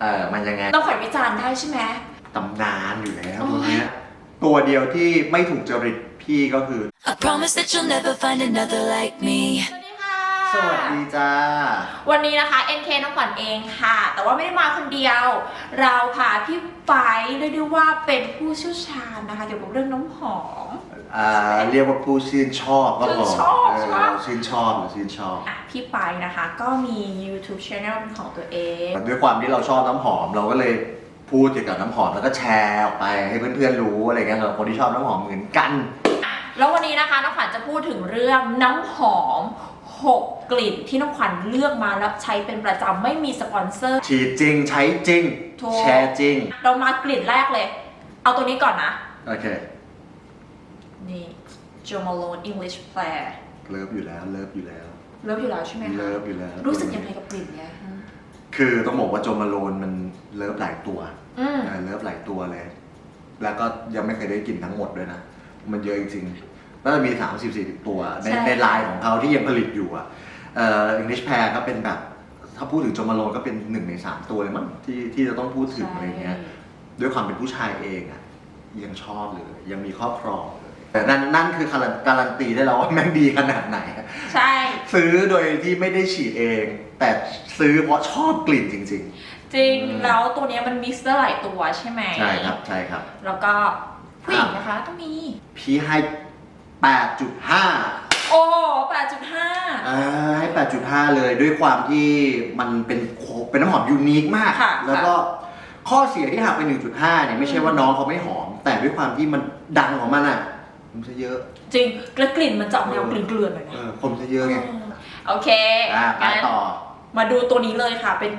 เออมันยังไงเราขวัญวิจารณ์ได้ใช่ไหม ตำนานอยู่แล้วโอ้ตัวยเนี้ยตัวเดียวที่ไม่ถูกจริตพี่ก็คือ I promise that you'll never find another like me. สวัสดีค่ะสวัสดีจ้า วันนี้นะคะ NK น้องขวัญเองค่ะ แต่ว่าไม่ได้มาคนเดียว เราพาพี่ไปเรียกได้ว่าเป็นผู้เชี่ยวชาญนะคะ เกี่ยวกับเรื่องน้ำหอม อ่าเรียกว่าผู้ชื่นชอบก็พอชื่นชอบเอใช่อไหมชื่นชอบหรือชื่นชอบ อะพี่ไปนะคะ ก็มี YouTube Channel เป็นของตัวเอง ด้วยความที่เราชอบน้ำหอมเราก็เลยพูดเกี่ยวกับน้ำหอมแล้วก็แชร์ออกไปให้เพื่อนๆรู้อะไรเงี้ยสำหรับคนที่ชอบน้ำหอมเหมือนกัน แล้ววันนี้นะคะน้องขวัญจะพูดถึงเรื่องน้ำหอม 6 กลิ่นที่น้องขวัญเลือกมาแล้วใช้เป็นประจำไม่มีสปอนเซอร์ ฉีดจริงใช้จริง ถูก แชร์จริง เรามากลิ่นแรกเลย เอาตัวนี้ก่อนนะ โอเค นี่ Jo Malone English Flare เลิฟอยู่แล้วเลิฟอยู่แล้ว เลิฟอยู่แล้วใช่ไหมคะเลิฟอยู่แล้วรู้สึกยังไงกับกลิ่นเนี้ยฮะคือต้องบอกว่าโจมาโลนมันเลิฟหลายตัวอืม เออเลิฟหลายตัวเลย แล้วก็ยังไม่เคยได้กินทั้งหมดด้วยนะ มันเยอะจริงๆ น่าจะมี3 0 40 ตัว ในใช่ ในไลน์ของเขาที่ยังผลิตอยู่อะเอ่อ English Pair ก็เป็นแบบ ถ้าพูดถึงโจมาโลนก็เป็นหนึ่งใน 3 ตัวเลยมั้งที่ที่จะต้องพูดถึงอะไรเงี้ย ด้วยความเป็นผู้ชายเองอะยังชอบเลยยังมีครอบครองเลยแต่นั่นนั่นคือการันการันตีได้แล้วว่าแม่งดีขนาดไหน ใช่ ซื้อโดยที่ไม่ได้ฉีดเอง แต่ซื้อเพราะชอบกลิ่นจริง จริงอืม แล้วตัวเนี้ยมันมิกซ์ได้หลายตัวใช่ไหมๆ ใช่ครับ ใช่ครับ แล้วก็ผู้หญิงนะคะต้องมี พี่ให้ 8.5 โอ้แปดจุดห้า อ่าให้ 8.5 เลยด้วยความที่มันเป็นโคเป็นน้ำหอมยูนิคมาก ค่ะแล้วก็ข้อเสียที่หักไป1.5 เนี่ยไม่ใช่ว่าน้องเขาไม่หอม แต่ด้วยความที่มันดังของมันอะมันจะเยอะ จริงแล้วกลิ่นมันจะออกแนวกลิ่นเกลือนๆหน่อยเอนะอ ผมจะเยอะไง โอเคอ่าไปงั้นต่อ มาดูตัวนี้เลยค่ะ เป็น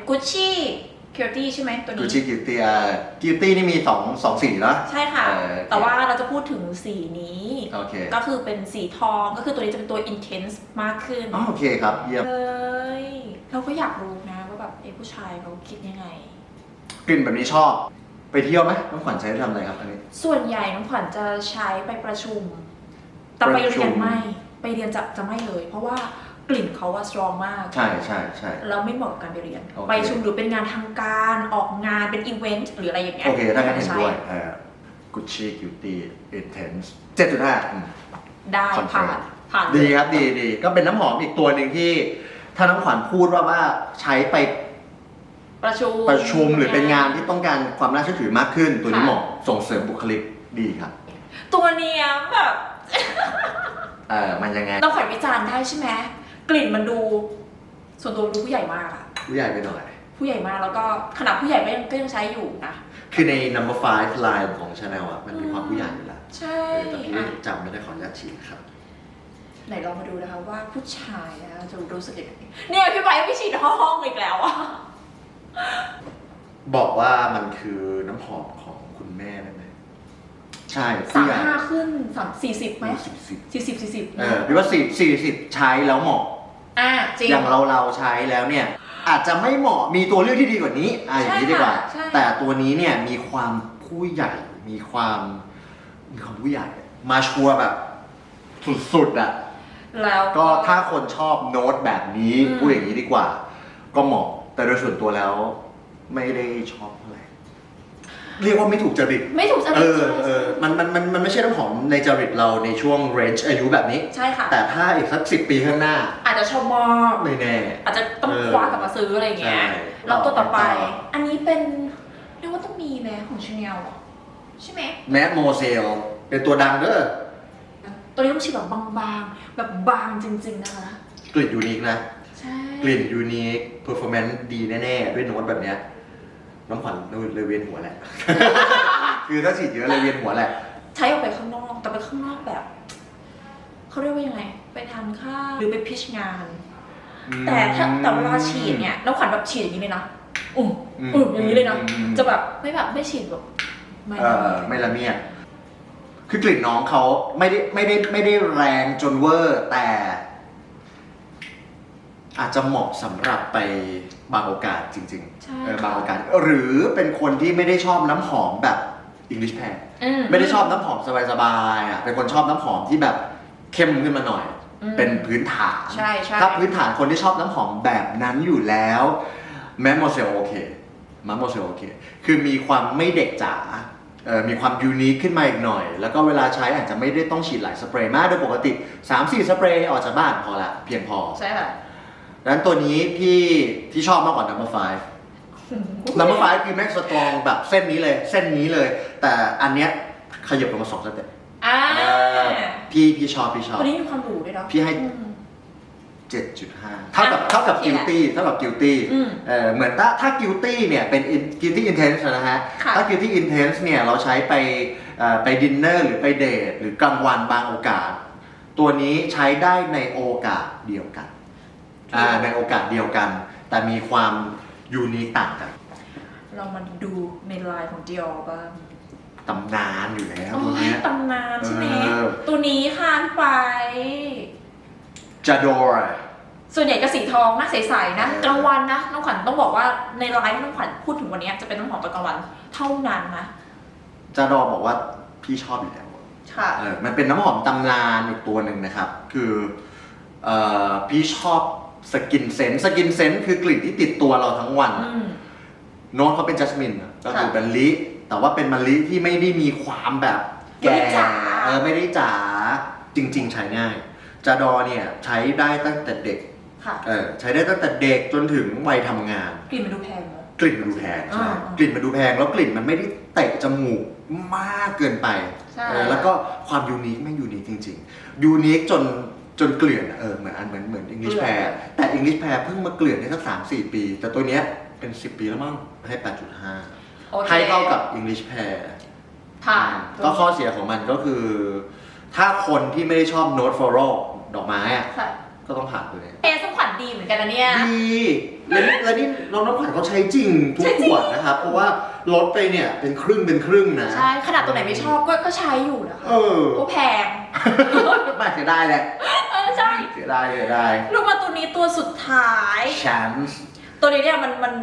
Gucci Cutie ใช่ไหมตัวกูนี้ชิกิวตี้อ่ากิวตี้นี่มี2 2สีแล้วใช่ค่ะ เออ แต่ว่าเราจะพูดถึงสีนี้ โอเคก็คือเป็นสีทองก็คือตัวนี้จะเป็นตัว intense มากขึ้น อ๋อโอเคครับเยี่ยม เลยเราก็อยากรู้นะว่าแบบเอ้ผู้ชายเขาคิดยังไง กลิ่นแบบนี้ชอบ ไปเที่ยวไหมน้องขวัญใช้ทำอะไรครับอันนี้ ส่วนใหญ่น้องขวัญจะใช้ไปประชุม แต่ไปประชุเรียมนไม่ ไปเรียนจะจะไม่เลย เพราะว่า กลิ่นเขาว่า strong มากใช่ใช่ใช่แล้วไม่เหมาะกับการไปเรียน โอเค ไปประชุมหรือเป็นงานทางการออกงานเป็นอีเวนต์หรืออะไรอย่างเงี้ยโอเคถ้างั้นเห็นใช้ด้วยเอ่อ Gucci Cutie Intense 7.5อืมได้คอนเฟิร์ผ่าม นผ่านดีครับดีดีก็เป็นน้ำหอมอีกตัวหนึ่งที่ ถ้าน้องขวัญพูดว่าว่าใช้ไปประชุม ประชุมหรือเป็นงานที่ต้องการความน่าเชื่อถือมากขึ้น ตัวนี้ค่ะ เหมาะส่งเสริมบุคลิกดีครับตัวเนี้ยแบบ เออมันยังไงเราขวัญวิจารณ์ได้ใช่ไหม กลิ่นมันดู ส่วนตัวดูผู้ใหญ่มากอะผู้ใหญ่ไปหน่อย ผู้ใหญ่มากแล้วก็ขนาดผู้ใหญ่ก็ยังก็ยังใช้อยู่นะ คือใน number five line ของ Chanel อะ มันมีความผู้ใหญ่อยู่แล้วใช่เออแต่พี่อะจำไม่ได้ขออนุญาตฉีดครับ ไหนลองมาดูนะคะว่าผู้ชายนะจะรู้สึกยังไงเนี่ยพี่ใบยังไม่ฉีดห้องอีกแล้วอะบอกว่ามันคือน้ำหอมของคุณแม่ได้ไหม ใช่สาผู้มใหญ่ห้าขึ้นสามสี่สิบไหมสิบสิบสี่สิบสี่สิบเออพี่ว่าสี่สี่สิบใช้แล้วเหมาะ อะจริง อย่างเราเราใช้แล้วเนี่ย อาจจะไม่เหมาะมีตัวเลือกที่ดีกว่านี้อะอย่างนี้ดีกว่าใช่ค่ะใช่ แต่ตัวนี้เนี่ยมีความผู้ใหญ่ มีความมีความผู้ใหญ่ มาชัวร์แบบสุดๆอะ แล้ว ก็ถ้าคนชอบโน้ตแบบนี้อืม พูดอย่างนี้ดีกว่า ก็เหมาะแต่โดยส่วนตัวแล้วไม่ได้ชอบเท่าไหร่ เรียกว่าไม่ถูกจริต ไม่ถูกจเอริตอเออมันมันมันมันไม่ใช่น้ำหอมในจริตเราในช่วงเรนจ์อายุแบบนี้ ใช่ค่ะ แต่ถ้าอีกสักสิบปีข้างหน้า อาจจะชอบมากไม่แน่ อาจจะต้องเออคว้ากลับมาซื้ออะไรอย่างเงี้ยใช่แล้วตัวต่อไปต่ออันนี้เป็นเรียกว่าต้องมีแม้ของชาแนลใช่ไหมแมสโมเซลเป็นตัวดังเด้อตัวนี้ต้องฉีดแบบบางๆ แบบบางจริง ๆ นะคะกลิ่นยูนิคนะ ใช่ กลิ่นยูนิคเพอร์ฟอร์แมนซ์ดีแน่ ๆ ด้วยโน้ตแบบเนี้ย น้ำขวัญเลยเวียนหัวแหละ คือถ้าฉีดเยอะเลยเวียนหัวแหละ ใช้ออกไปข้างนอก แต่ไปข้างนอกแบบ เขาเรียกว่ายังไง ไปทานข้าวหรือไปพิชงาน แต่ถ้าแต่เวลาฉีดเนี่ยน้ำขวัญแบบฉีดอย่างนี้เลยนะอืมอืมอืมอย่างนี้เลยนะอืมจะแบบไม่แบบไม่ฉีดแบบไม่เออไม่ละเมียดคือกลิ่นน้องเขาไม่ได้ไม่ได้ไม่ได้แรงจนเวอร์แต่ อาจจะเหมาะสำหรับไปบางโอกาสจริงใช่ๆเออบางค่ะโอกาส หรือเป็นคนที่ไม่ได้ชอบน้ำหอมแบบ English Pear อืไม่ได้ชอบน้ำหอมสบายๆอะเป็นคนชอบน้ำหอมที่แบบเข้มขึ้นมาหน่อย อืม เป็นพื้นฐาน ใช่ใช่ ถ้าพื้นฐานคนที่ชอบน้ำหอมแบบนั้นอยู่แล้วแมมโมเซลโอเคมาโมเซลโอเค คือมีความไม่เด็กจ๋าเอ่อมีความยูนิคขึ้นมาอีกหน่อย แล้วก็เวลาใช้อาจจะไม่ได้ต้องฉีดหลายสเปรย์มากโดยปกติ 3-4 สเปรย์ออกจากบ้านพอละ เพียงพอ ใช่ค่ะดัง นั้นตัวนี้พี่ที่ชอบมากกว่า number five number five คือแม็กสตรองแบบเส้นนี้เลย เส้นนี้เลย แต่อันเนี้ยขยับลงมาสองสเต็ปอ่าพี่พี่ชอบพี่ชอบตัวนี้มีความหรูด้วยเนาะพี่ให้ อืม 7.5 เท่ากับอะเท่ากับ โอเค guilty เท่ากับ guilty อืมเออเหมือนถ้าถ้า guilty เนี่ยเป็น in- guilty intense นะฮะ ค่ะ ถ้า guilty intense เนี่ยเราใช้ไปเอ่อไปดินเนอร์หรือไปเดทหรือกลางวันบางโอกาส ตัวนี้ใช้ได้ในโอกาสเดียวกัน อ่าในโอกาสเดียวกัน แต่มีความยูนิคต่างกันเรามาดูเมนไลน์ของ Dior บ้างตำนานอยู่แล้วโอ้ตัวยเนี้ย ตำนานใช่ไหมเออ ตัวนี้ค่ะพี่ไป จาโดร์ส่วนใหญ่จะสีทองนะใสๆนะเออ กลางวันนะน้องขวัญต้องบอกว่าในไลน์ที่น้องขวัญพูดถึงวันนี้จะเป็นน้ำหอมตอนกลางวันเท่านั้นนะจาโดร์บอกว่าพี่ชอบอยู่แล้ว ค่ะ เออมันเป็นน้ำหอมตำนานอีกตัวหนึ่งนะครับ คือเอ่อพี่ชอบ สกินเซนสกินเซนคือกลิ่นที่ติดตัวเราทั้งวัน อืม โน้ตเขาเป็นจัสมินอะก็คือค่ะเป็นลิแต่ว่าเป็นมะลิที่ไม่ได้มีความแบบไม่แก่ได้จ๋า เออไม่ได้จ๋าจริง ๆ ใช้ง่ายจาดอเนี่ยใช้ได้ตั้งแต่เด็กค่ะเออใช้ได้ตั้งแต่เด็กจนถึงวัยทำงาน กลิ่นมันดูแพงเนอะ กลิ่นมันดูแพงใช่อ่ากลิ่นมันดูแพงแล้วกลิ่นมันไม่ได้เตะจมูกมากเกินไปใช่ เออแล้วก็ความยูนิคไม่ยูนิคจริงๆยูนิคจน จนเกลื่อนอะเออเหมือนอันเหมือนเหมือนอังกฤษแพรแต่อังกฤษแพรเพิ่งมาเกลื่อนได้สักสามสี่ปี แต่ตัวเนี้ยเป็น10ปีแล้วมั้งให้8.5โอเคให้เท่ากับ English Pear ผ่านก็ข้อเสียของมันก็คือ ถ้าคนที่ไม่ได้ชอบโน้ตฟลอรัลดอกไม้อะค่ะก็ต้องผ่านตัวนี้เอสมขวัญดีเหมือนกันนะเนี่ย ดีแล้วนี่แล้วนี่น้องน้ำขวัญเขาใช้จริงทุกใช้จขริง วดนะครับ เพราะว่าลดไปเนี่ยเป็นครึ่งเป็นครึ่งนะ ใช่ขนาดตัวไหนไม่ชอบก็ก็ใช้อยู่นะคะเออ ก็แพง ไม่เสียดายแหละเออใช่ เสียดายเสียดายลูกมาตัวนี้ตัวสุดท้าย chance ตัวนี้เนี่ยมันมัน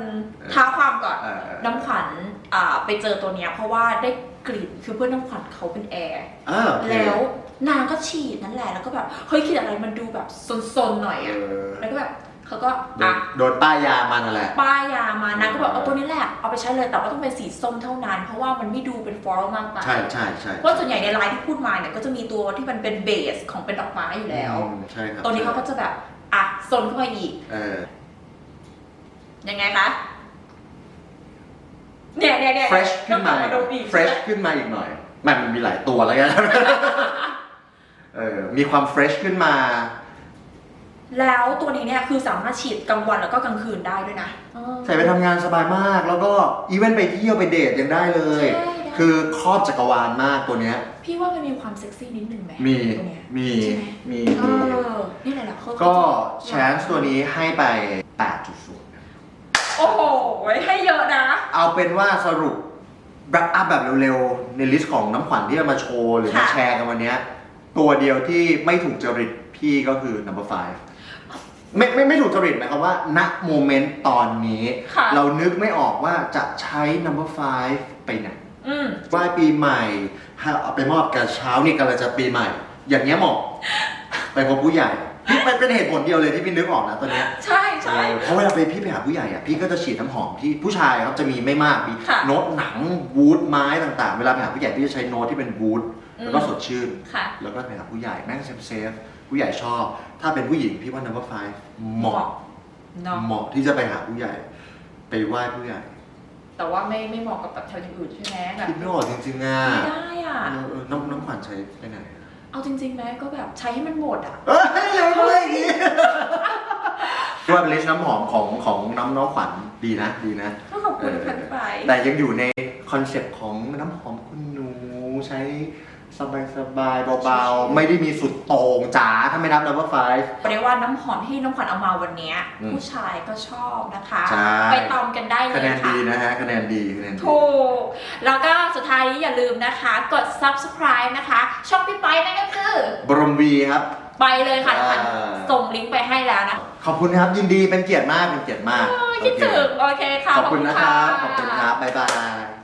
ท้าความก่อน เออเออ น้ำขวัญอ่าไปเจอตัวเนี้ยเพราะว่าได้กลิ่นคือเพื่อนน้ำขวัญเขาเป็นแอร์อ่าโอเคแล้วนางก็ฉีดนั่นแหละแล้วก็แบบเฮ้ยกลิ่นอะไรมันดูแบบซนๆหน่อยเออะอ แล้วก็แบบ เขาก็โดนอะโดนป้ายยามันนั่นแหละ ป้ายยามานางก็แบบเอาตัวนี้แหละเอาไปใช้เลยแต่ว่าต้องเป็นสีส้มเท่านั้น เพราะว่ามันไม่ดูเป็นฟลอรัลมากไปใช่ใช่ใช่เพราะส่วนใหญ่ในไลน์ที่พูดมาเนี่ยก็จะมีตัวที่มันเป็นเบสของเป็นดอกไม้อยู่แล้ว อืมใช่ครับตัวนี้เขาก็จะแบบอะซนเข้ามาอีก เออยังไงคะ เนี่ยเนี่ยเนี่ย fresh ขึ้นมาต้องกลับดมอีก fresh ขึ้นมาอีกหน่อยมันมันมีหลายตัวแล้วกัน เออมีความ fresh ขึ้นมา แล้วตัวนี้เนี่ยคือสามารถฉีดกลางวันแล้วก็กลางคืนได้ด้วยนะเออใส่ไปทำงานสบายมาก แล้วก็อีเวนต์ไปเที่ยวไปเดทยังได้เลยใช่ได้คือครอบจักรวาลมากตัวเนี้ย พี่ว่ามันมีความเซ็กซี่นิดนึงไหมมี ตัวเนี้ย มี ใช่ไหม มีเอมีอนี่แหละแหละเขาก็จะแชนส์ตัวนี้ให้ไป 8.0โอ้โหให้เยอะนะ เอาเป็นว่าสรุป wrap up แบบเร็วๆ ในลิสต์ของน้ำขวัญที่จะมาโชว์ หรือมาค่ะ แชร์กันวันเนี้ยตัวเดียวที่ไม่ถูกจริตพี่ก็คือ number five ไม่ไม่ไม่ถูกจริตหมายความว่าณโมเมนต์ตอนนี้ ค่ะ เรานึกไม่ออกว่าจะใช้ number five ไปไหนอืม ไหว้ปีใหม่ถ้าเอาไปมอบกับเช้านี่กำลังจะปีใหม่ อย่างเงี้ยเหมาะ ไปพบผู้ใหญ่พี่เป็นเป็นเหตุผลเดียวเลยที่พี่นึกออกนะตอนเนี้ย ใช่ใช่เออเพราะเวลาไปพี่ไปหาผู้ใหญ่อะพี่ก็จะฉีดน้ำหอมที่ผู้ชายครับจะมีไม่มากมีค่ะโน้ตหนังวูดไม้ต่างๆ เวลาไปหาผู้ใหญ่พี่จะใช้โน้ตที่เป็นวูดอืม แล้วก็สดชื่น ค่ะ แล้วก็ไปหาผู้ใหญ่แม่งเซฟเซฟ ผู้ใหญ่ชอบ ถ้าเป็นผู้หญิงพี่ว่า number five เหมาะเนาะเหมาะที่จะไปหาผู้ใหญ่ ไปไหว้ผู้ใหญ่แต่ว่าไม่ไม่เหมาะกับแบบแถวอย่างอื่นใช่ไหมแบบคิดไม่ออกจริงๆอะไม่ได้อะเออเออน้ำน้ำขวัญใช้ไปไหนอะเอาจริงๆไหมก็แบบใช้ให้มันหมดอะเอ้ยยังไม่อย่างงี้ว่าเป็นลิสต์น้ำหอมของของน้ำน้องขวัญดีนะดีนะ ก็ขอบคุณค่ะพี่ไปแต่ยังอยู่ในคอนเซปต์ของน้ำหอมคุณหนูใช้ สบายสบายๆเบาๆ ไม่ได้มีสุดโต่งจ๋าถ้าไม่นับ number five เรียกว่าน้ำหอมที่น้องขวัญเอามาวันเนี้ยอืมผู้ชายก็ชอบนะคะ ใช่ ไปตอมกันได้เลคะแนยนค่ะ ดีนะฮะคะแนนดีคะแนนดี ถูก แล้วก็สุดท้ายนี้อย่าลืมนะคะ กด subscribe นะคะ ช่องพี่ไปนั่นก็คือบรมวีครับ ไปเลยค่ะน้องขวัญอ่า ส่งลิงก์ไปให้แล้วนะขอบคุณครับยินดีเป็นเกียรติมากเป็นเกียรติมากโอ้ยคิดถึง โอเคค่ะ ขอบคุณนะครับขขออบบคุคุณณค่ะครับบ๊ายบาย